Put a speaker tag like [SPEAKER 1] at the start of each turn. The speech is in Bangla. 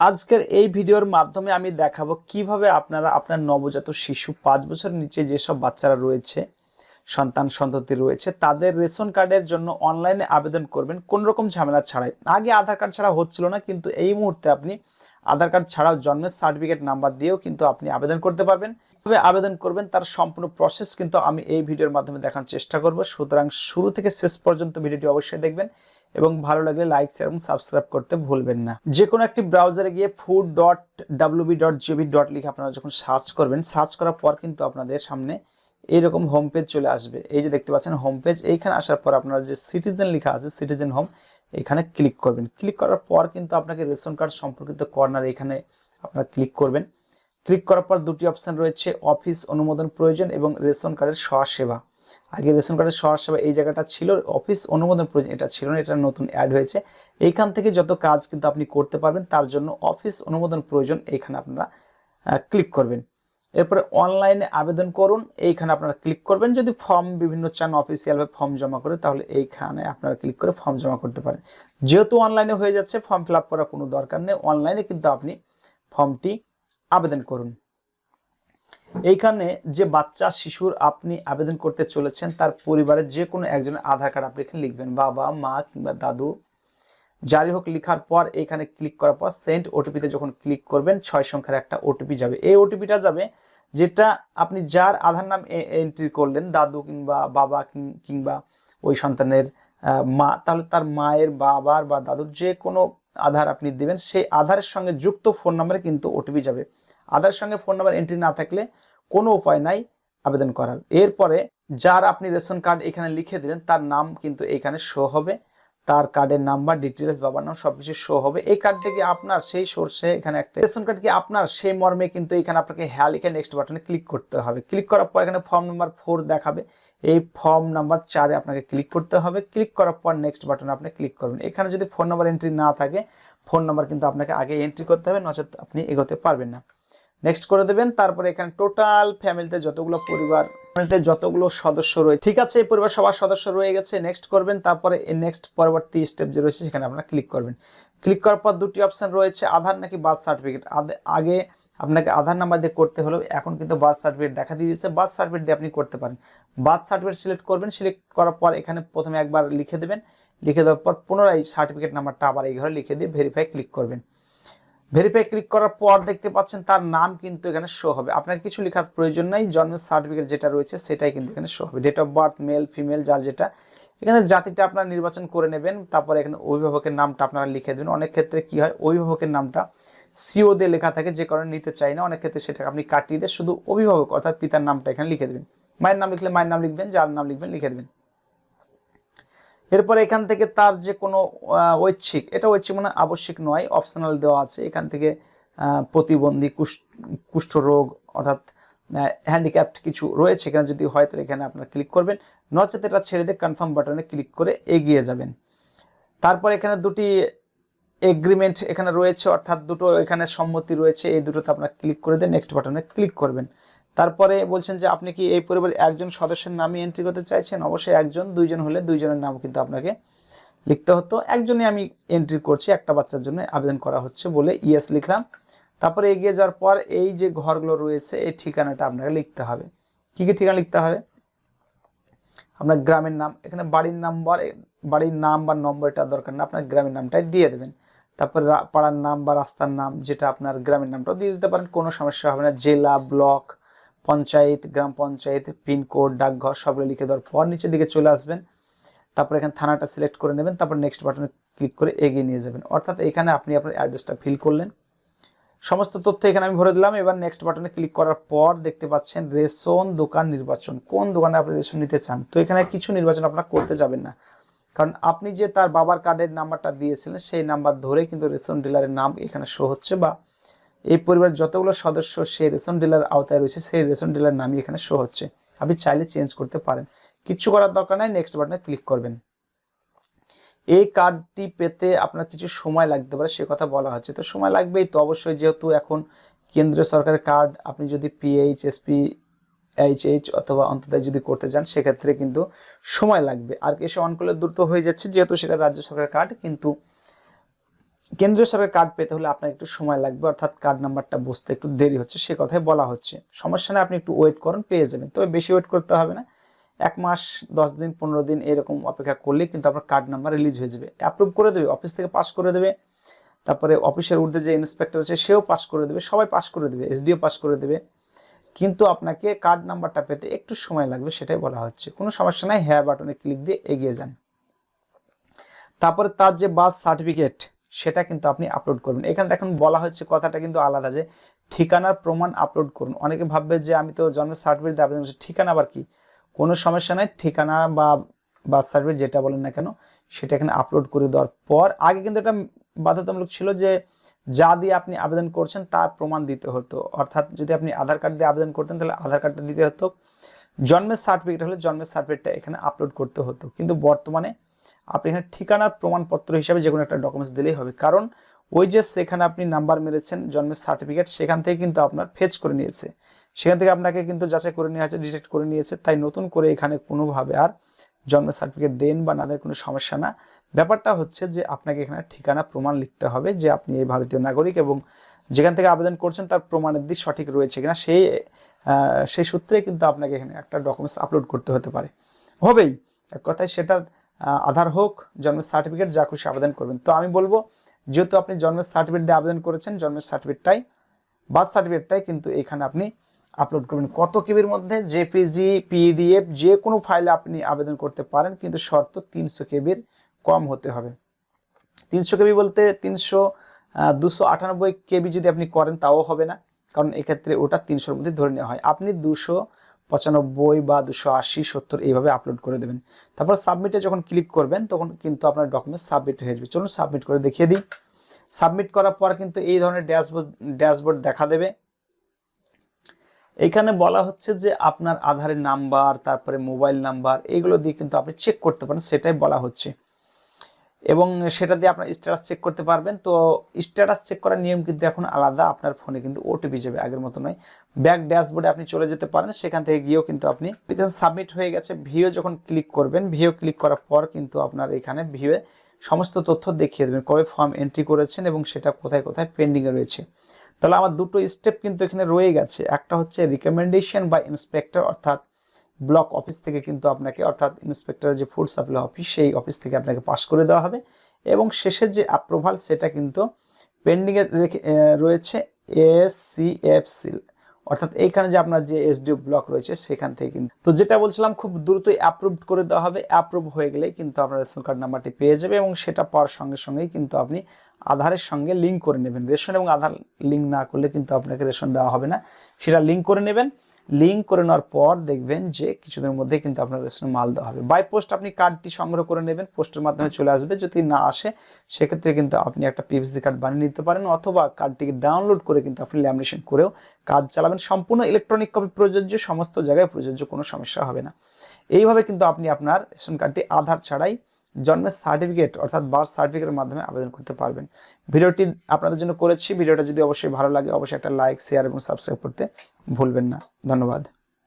[SPEAKER 1] আজকের এই ভিডিওর মাধ্যমে আমি দেখাবো কীভাবে আপনারা আপনার নবজাত শিশু পাঁচ বছর নিচে যেসব বাচ্চারা রয়েছে, সন্তান সন্ততি রয়েছে, তাদের রেশন কার্ডের জন্য অনলাইনে আবেদন করবেন। কোন রকম ঝামেলা ছাড়াই। আগে আধার কার্ড ছাড়া হচ্ছিল না, কিন্তু এই মুহূর্তে আপনি আধার কার্ড ছাড়াও জন্মের সার্টিফিকেট নাম্বার দিয়েও কিন্তু আপনি আবেদন করতে পারবেন। কীভাবে আবেদন করবেন তার সম্পূর্ণ প্রসেস কিন্তু আমি এই ভিডিওর মাধ্যমে দেখানোর চেষ্টা করব। সুতরাং শুরু থেকে শেষ পর্যন্ত ভিডিওটি অবশ্যই দেখবেন। এবং ভালো লাগলে লাইক শেয়ার এবং সাবস্ক্রাইব করতে ভুলবেন না। যে কোনো একটি ব্রাউজারে গিয়ে food dot WB dot GB dot লিখে আপনারা যখন সার্চ করবেন সার্চ করার পর কিন্তু আপনাদের সামনে এইরকম হোম পেজ চলে আসবে। এই যে দেখতে পাচ্ছেন হোম পেজ এইখানে আসার পর আপনার যে সিটিজেন লেখা আছে সিটিজেন হোম এখানে ক্লিক করবেন। ক্লিক করার পর কিন্তু আপনাকে রেশন কার্ড সম্পর্কিত কর্নার এখানে আপনারা ক্লিক করবেন। ক্লিক করার পর দুটি অপশন রয়েছে অফিস অনুমোদন প্রয়োজন এবং রেশন কার্ডের সেবা। আগে রেশন কার্ডের সেবা এই জায়গাটা ছিল, অফিস অনুমোদন প্রয়োজন, এটা ছিল না, এটা নতুন অ্যাড হয়েছে। এইখান থেকে যত কাজ কিন্তু আপনি করতে পারবেন, তার জন্য অফিস অনুমোদন প্রয়োজন, এইখানে আপনারা ক্লিক করবেন। এরপরে অনলাইনে আবেদন করুন, এইখানে আপনারা ক্লিক করবেন। যদি ফর্ম বিভিন্ন চান অফিসিয়ালভাবে ফর্ম জমা করে, তাহলে এইখানে আপনারা ক্লিক করে ফর্ম জমা করতে পারেন। যেহেতু অনলাইনে হয়ে যাচ্ছে ফর্ম ফিল করার কোনো দরকার নেই অনলাইনে কিন্তু আপনি ফর্মটি আবেদন করুন। এইখানে যে বাচ্চা, শিশুর আপনি আবেদন করতে চলেছেন, তার পরিবারের যে কোনো একজনের আধার কার্ড আপনি এখানে লিখবেন। বাবা, মা কিংবা দাদু যাই হোক লেখার পর এখানে ক্লিক করার পর সেন্ড ওটিপিতে যখন ক্লিক করবেন, ছয় সংখ্যার একটা ওটিপি যাবে। এই ওটিপিটা যাবে যেটা আপনি যার আধার নাম এন্ট্রি করলেন, দাদু কিংবা বাবা কিংবা ওই সন্তানের মা, তাহলে তার মায়ের, বাবার বা দাদুর যে কোনো আধার আপনি দিবেন, সেই আধারের সঙ্গে যুক্ত ফোন নাম্বারে কিন্তু ওটিপি যাবে। আধারের সঙ্গে ফোন নাম্বার এন্ট্রি না থাকলে কোনো উপায় নাই আবেদন করার। এরপরে যার আপনি রেশন কার্ড এখানে লিখে দিলেন, তার নাম কিন্তু এখানে শো হবে। তার কার্ডের নাম্বার ডিটেলস বাবার নাম সবকিছু শো হবে। এই কার্ডটা কি আপনার? সেই সোর্সে এখানে একটা রেশন কার্ড কি আপনার? সেই মর্মে কিন্তু এখানে আপনাকে হ্যাঁ লিখে নেক্সট বাটনে ক্লিক করতে হবে। ক্লিক করার পর এখানে ফর্ম নাম্বার ফোর দেখাবে। এই ফর্ম নাম্বার চারে আপনাকে ক্লিক করতে হবে। ক্লিক করার পর নেক্সট বাটনে আপনি ক্লিক করবেন। এখানে যদি ফোন নাম্বার এন্ট্রি না থাকে ফোন নাম্বার কিন্তু আপনাকে আগে এন্ট্রি করতে হবে, নচেত আপনি এগোতে পারবেন না। নেক্সট করে দেবেন, তারপরে এখানে টোটাল ফ্যামিলিতে যতগুলো পরিবার ফ্যামিলিতে যতগুলো সদস্য রয়েছে, ঠিক আছে, এই পরিবার সবার সদস্য রয়ে গেছে নেক্সট করবেন, তারপরে নেক্সট পরবর্তী স্টেপ যে রয়েছে সেখানে আপনারা ক্লিক করবেন। ক্লিক করার পর দুটি অপশন রয়েছে আধার নাকি বার্থ সার্টিফিকেট আগে আপনাকে আধার নাম্বার দিয়ে করতে হলো এখন কিন্তু বার্থ সার্টিফিকেট দেখা দিয়ে দিয়েছে বার্থ সার্টিফিকেট দিয়ে আপনি করতে পারেন। বার্থ সার্টিফিকেট সিলেক্ট করবেন সিলেক্ট করার পর এখানে প্রথমে একবার লিখে দেবেন, লিখে দেওয়ার পর পুনরায় সার্টিফিকেট নাম্বারটা আবার এই ঘরে লিখে দিয়ে ভেরিফাই ক্লিক করবেন। ভেরিফাই ক্লিক করার পর দেখতে পাচ্ছেন তার নাম কিন্তু এখানে শো হবে। আপনার কিছু লেখার প্রয়োজন নাই, জন্মের সার্টিফিকেট যেটা রয়েছে সেটাই কিন্তু এখানে শো হবে। Date of birth male female যার যেটা। এখানে জাতিটা আপনারা নির্বাচন করে নেবেন, তারপরে এখানে অভিভাবকের নামটা আপনারা লিখে দেবেন। অনেক ক্ষেত্রে কি হয়, অভিভাবকের নামটা সিও দিয়ে লেখা থাকে, যে কারণে নিতে চাই না। অনেক ক্ষেত্রে সেটাকে আপনি কাটিয়ে দিয়ে শুধু অভিভাবক, অর্থাৎ পিতার নামটা এখানে লিখে দেবেন। মায়ের নাম লিখলে মায়ের নাম লিখবেন, যার নাম লিখবেন লিখে দেবেন। এরপরে এখান থেকে তার যে কোনো ঐচ্ছিক, এটা ঐচ্ছিক মানে আবশ্যিক নয় অপশনাল দেওয়া আছে। এখান থেকে প্রতিবন্ধী কুষ্ঠ কুষ্ঠরোগ অর্থাৎ হ্যান্ডিক্যাপ্ট কিছু রয়েছে এখানে যদি হয় তাহলে এখানে আপনারা ক্লিক করবেন। নচেত এটা ছেড়ে দিয়ে কনফার্ম বাটনে ক্লিক করে এগিয়ে যাবেন। তারপর এখানে দুটি এগ্রিমেন্ট এখানে রয়েছে, অর্থাৎ দুটো এখানে সম্মতি রয়েছে, এই দুটোতে আপনারা ক্লিক করে দিয়ে নেক্সট বাটনে ক্লিক করবেন। তারপরে বলছেন যে আপনি কি এই পরিবারের একজন সদস্যের নামই এন্ট্রি করতে চাইছেন? অবশ্যই একজন, দুইজন হলে দুইজনের নাম কিন্তু আপনাকে লিখতে হতো। একজনই আমি এন্ট্রি করছি, একটা বাচ্চার জন্য আবেদন করা হচ্ছে বলে ইয়েস লিখলাম। তারপরে এগিয়ে যাওয়ার পর এই যে ঘরগুলো রয়েছে, এই ঠিকানাটা আপনাকে লিখতে হবে। কি কি ঠিকানা লিখতে হবে? আপনার গ্রামের নাম, এখানে বাড়ির নাম্বার বাড়ির নাম বা নম্বরটা দরকার না, আপনার গ্রামের নামটাই দিয়ে দেবেন। তারপর পাড়ার নাম বা রাস্তার নাম, যেটা আপনার গ্রামের নামটাও দিয়ে দিতে পারেন, কোনো সমস্যা হবে না, জেলা, ব্লক পঞ্চায়েত, গ্রাম পঞ্চায়েত পিনকোড ডাকঘর, সবগুলো লিখে দেওয়ার পর নিচের দিকে চলে আসবেন। তারপর এখানে থানাটা সিলেক্ট করে নেবেন, তারপর নেক্সট বাটনে ক্লিক করে এগিয়ে নিয়ে যাবেন। অর্থাৎ এখানে আপনি আপনার অ্যাড্রেসটা ফিল করলেন। সমস্ত তথ্য এখানে আমি ভরে দিলাম। এবার নেক্সট বাটনে ক্লিক করার পর দেখতে পাচ্ছেন রেশন দোকান নির্বাচন। কোন দোকানে আপনি রেশন নিতে চান? তো এখানে কিছু নির্বাচন আপনারা করতে যাবেন না। কারণ আপনি যে তার বাবার কার্ডের নাম্বারটা দিয়েছিলেন, সেই নাম্বার ধরে কিন্তু রেশন ডিলারের নাম এখানে শো হচ্ছে বা এই পরিবারের যতগুলো সদস্য সেই রেশন ডিলার আওতায় রয়েছে, সেই রেশন ডিলার নামই এখানে শো হচ্ছে। আপনি চাইলে চেঞ্জ করতে পারেন। কিচ্ছু করার দরকার নাই নেক্সট বাটনে ক্লিক করবেন। এই কার্ডটি পেতে আপনার কিছু সময় লাগতে পারে, সে কথা বলা হচ্ছে। তো সময় লাগবেই তো, অবশ্যই যেহেতু এখন কেন্দ্রীয় সরকারের কার্ড আপনি যদি পিএইচ এসপি এইচ অথবা অন্তর্দায় যদি করতে চান, সেক্ষেত্রে কিন্তু সময় লাগবে। আর এসে অন দ্রুত হয়ে যাচ্ছে, যেহেতু সেটা রাজ্য সরকারের কার্ড কিন্তু কেন্দ্রীয় সরকার কার্ড পেতে হলে আপনার একটু সময় লাগবে, অর্থাৎ কার্ড নাম্বারটা বুঝতে একটু দেরি হচ্ছে, সে কথাই বলা হচ্ছে। সমস্যা নেই, আপনি একটু ওয়েট করুন, পেয়ে যাবেন। তবে বেশি ওয়েট করতে হবে না। এক মাস, দশ দিন, পনেরো দিন এরকম অপেক্ষা করলে কিন্তু আপনার কার্ড নাম্বার রিলিজ হয়ে যাবে। অ্যাপ্রুভ করে দেবে অফিস থেকে পাস করে দেবে। তারপরে অফিসের ঊর্ধ্বে যে ইন্সপেক্টর আছে, সেও পাস করে দেবে, সবাই পাস করে দেবে এসডিও পাস করে দেবে। কিন্তু আপনাকে কার্ড নাম্বারটা পেতে একটু সময় লাগবে, সেটাই বলা হচ্ছে। কোনো সমস্যা নাই হ্যাঁ বাটনে ক্লিক দিয়ে এগিয়ে যান। তারপরে তার যে বার্থ সার্টিফিকেট সেটা কিন্তু আপনি আপলোড করবেন। এখানে দেখুন বলা হচ্ছে কথাটা কিন্তু আলাদা যে ঠিকানার প্রমাণ আপলোড করুন। অনেকে ভাববে যে আমি তো জন্মের সার্টিফিকেট আবেদন করছি, ঠিকানা আবার কি? কোনো সমস্যা নাই, ঠিকানা বা বার্থ সার্টিফিকেট যেটা বলেন না কেন, সেটা এখানে আপলোড করে দেওয়ার পর আগে কিন্তু এটা বাধ্যতামূলক ছিল যে যা দিয়ে আপনি আবেদন করছেন তার প্রমাণ দিতে হতো। অর্থাৎ যদি আপনি আধার কার্ড দিয়ে আবেদন করতেন তাহলে আধার কার্ডটা দিতে হতো। জন্মের সার্টিফিকেট হলে জন্মের সার্টিফিকেটটা এখানে আপলোড করতে হতো। কিন্তু বর্তমানে আপনি এখানে ঠিকানার প্রমাণপত্র হিসাবে যে কোনো একটা ডকুমেন্টস দিলেই হবে। কারণ ওই যে সেখানে আপনি নাম্বার মেরেছেন, জন্মের সার্টিফিকেট সেখান থেকে কিন্তু আপনার ফেচ করে নিয়েছে। সেখান থেকে আপনাকে কিন্তু যাচাই করে নিয়ে আছে ডিটেক্ট করে নিয়েছে। তাই নতুন করে এখানে কোনোভাবে আর জন্মের সার্টিফিকেট দেন বা না দেন কোনো সমস্যা না। ব্যাপারটা হচ্ছে যে আপনাকে এখানে ঠিকানা প্রমাণ লিখতে হবে যে আপনি এই ভারতীয় নাগরিক এবং যেখান থেকে আবেদন করছেন তার প্রমাণের দিক সঠিক রয়েছে কিনা। সেই সেই সূত্রে কিন্তু আপনাকে এখানে একটা ডকুমেন্টস আপলোড করতে হতে পারে। হবেই। এক কথায় সেটা আধার হোক, জন্মের সার্টিফিকেট যা খুশি আবেদন করবেন। তো আমি বলব, যেহেতু আপনি জন্মের সার্টিফিকেট দিয়ে আবেদন করেছেন, জন্মের সার্টিফিকেটটাই বার্থ সার্টিফিকেটটাই কিন্তু এখানে আপনি আপলোড করবেন। কত কেবির মধ্যে জেপিজি পিডিএফ যে কোনো ফাইলে আপনি আবেদন করতে পারেন, কিন্তু শর্ত তিনশো কেবির কম হতে হবে। তিনশো কেবি বলতে তিনশো দুশো আটানব্বই কেবি যদি আপনি করেন, তাও হবে না। কারণ এক্ষেত্রে ওটা তিনশোর মধ্যে ধরে নেওয়া হয়। আপনি দুশো পঁচানব্বই বা দুশো আশি, সত্তর এইভাবে আপলোড করে দেবেন। তারপর সাবমিটে যখন ক্লিক করবেন, তখন কিন্তু আপনার ডকুমেন্ট সাবমিট হয়ে যাবে। চলুন সাবমিট করে দেখিয়ে দিই। সাবমিট করার পর কিন্তু এই ধরনের ড্যাশবোর্ড ড্যাশবোর্ড দেখা দেবে। এখানে বলা হচ্ছে যে আপনার আধারের নাম্বার তারপরে মোবাইল নাম্বার এগুলো দিয়ে কিন্তু আপনি চেক করতে পারেন, সেটাই বলা হচ্ছে। এবং সেটা দিয়ে আপনার স্ট্যাটাস চেক করতে পারবেন। তো স্ট্যাটাস চেক করার নিয়ম কিন্তু এখন আলাদা। আপনার ফোনে কিন্তু ওটিপি যাবে, আগের মতো নয়। ব্যাক ড্যাশবোর্ডে আপনি চলে যেতে পারেন। সেখান থেকে গিয়েও কিন্তু আপনি সাবমিট হয়ে গেছে। ভিও যখন ক্লিক করবেন ভিও ক্লিক করার পর কিন্তু আপনার এখানে ভিওয়ে সমস্ত তথ্য দেখিয়ে দেবেন, কবে ফর্ম এন্ট্রি করেছেন এবং সেটা কোথায় কোথায় পেন্ডিংয়ে রয়েছে। তাহলে আমার দুটো স্টেপ কিন্তু এখানে রয়ে গেছে। একটা হচ্ছে রিকমেন্ডেশন বা ইন্সপেক্টর অর্থাৎ ব্লক অফিস থেকে কিন্তু আপনাকে, অর্থাৎ ইন্সপেক্টর যে ফুড সাপ্লাই অফিস সেই অফিস থেকে আপনাকে পাস করে দেওয়া হবে। এবং শেষের যে অ্যাপ্রুভাল সেটা কিন্তু পেন্ডিংয়ে রেখে রয়েছে এস সি এফ সিল অর্থাৎ এইখানে যে আপনার যে এসডিও ব্লক রয়েছে, সেখান থেকে কিন্তু। তো যেটা বলছিলাম, খুব দ্রুতই অ্যাপ্রুভ করে দেওয়া হবে। অ্যাপ্রুভ হয়ে গেলেই কিন্তু আপনার রেশন কার্ড নাম্বারটি পেয়ে যাবে এবং সেটা পাওয়ার সঙ্গে সঙ্গেই কিন্তু আপনি আধারের সঙ্গে লিঙ্ক করে নেবেন। রেশন এবং আধার লিঙ্ক না করলে কিন্তু আপনাকে রেশন দেওয়া হবে না। সেটা লিঙ্ক করে নেবেন। লিঙ্ক করে নেওয়ার পর দেখবেন যে কিছুদিনের মধ্যে কিন্তু আপনার রেশনের মাল দেওয়া হবে। বাই পোস্ট আপনি কার্ডটি সংগ্রহ করে নেবেন পোস্টের মাধ্যমে চলে আসবে। যদি না আসে, সেক্ষেত্রে কিন্তু আপনি একটা পিভিসি কার্ড বানিয়ে নিতে পারেন অথবা কার্ডটিকে ডাউনলোড করে কিন্তু আপনি ল্যামিনেশন করেও কাজ চালাবেন। সম্পূর্ণ ইলেকট্রনিক কপি প্রযোজ্য, সমস্ত জায়গায় প্রযোজ্য, কোনো সমস্যা হবে না। এইভাবে কিন্তু আপনি আপনার রেশন কার্ডটি আধার ছাড়াই জন্মের সার্টিফিকেট অর্থাৎ বার্থ সার্টিফিকেটের মাধ্যমে আবেদন করতে পারবেন। ভিডিওটি আপনাদের জন্য করেছি। ভিডিওটা যদি অবশ্যই ভালো লাগে, অবশ্যই একটা লাইক শেয়ার এবং সাবস্ক্রাইব করতে ভুলবেন না। ধন্যবাদ।